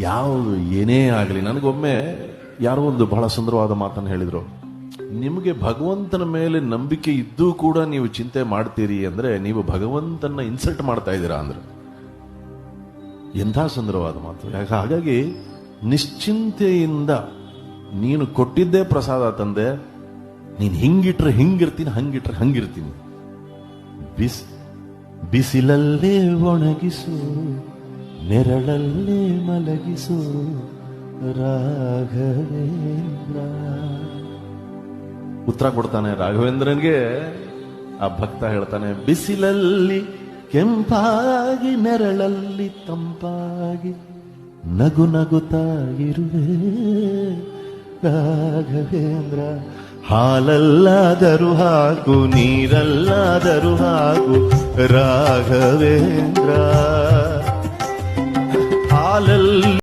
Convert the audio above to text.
ಯಾವುದು ಏನೇ ಆಗಲಿ, ನನಗೊಮ್ಮೆ ಯಾರೋ ಒಂದು ಬಹಳ ಸುಂದರವಾದ ಮಾತನ್ನು ಹೇಳಿದರು. ನಿಮಗೆ ಭಗವಂತನ ಮೇಲೆ ನಂಬಿಕೆ ಇದ್ದೂ ಕೂಡ ನೀವು ಚಿಂತೆ ಮಾಡ್ತೀರಿ ಅಂದ್ರೆ ನೀವು ಭಗವಂತನ ಇನ್ಸಲ್ಟ್ ಮಾಡ್ತಾ ಇದ್ದೀರಾ ಅಂದ್ರೆ. ಎಂಥ ಸುಂದರವಾದ ಮಾತು. ಯಾಕೆ ಹಾಗಾಗಿ ನಿಶ್ಚಿಂತೆಯಿಂದ ನೀನು ಕೊಟ್ಟಿದ್ದೇ ಪ್ರಸಾದ ತಂದೆ, ನೀನು ಹಿಂಗಿಟ್ರೆ ಹಿಂಗಿರ್ತೀನಿ, ಹಂಗಿಟ್ರೆ ಹಂಗಿರ್ತೀನಿ. ಬಿಸ್ ಬಿಸಿಲಲ್ಲೇ ಒಣಗಿಸು. ನೆರಳಲ್ಲೇ ಮಲಗಿಸು ರಾಘವೇಂದ್ರ. ಉತ್ತರ ಕೊಡ್ತಾನೆ ರಾಘವೇಂದ್ರನ್ಗೆ. ಆ ಭಕ್ತ ಹೇಳ್ತಾನೆ, ಬಿಸಿಲಲ್ಲಿ ಕೆಂಪಾಗಿ, ನೆರಳಲ್ಲಿ ತಂಪಾಗಿ ನಗು ನಗುತ್ತಾಗಿರುವೆ ರಾಘವೇಂದ್ರ. ಹಾಲಲ್ಲಾದರೂ ಹಾಕು, ನೀರಲ್ಲಾದರೂ ಹಾಕು ರಾಘವೇಂದ್ರ. ಹಾಲಲ್ಲಿ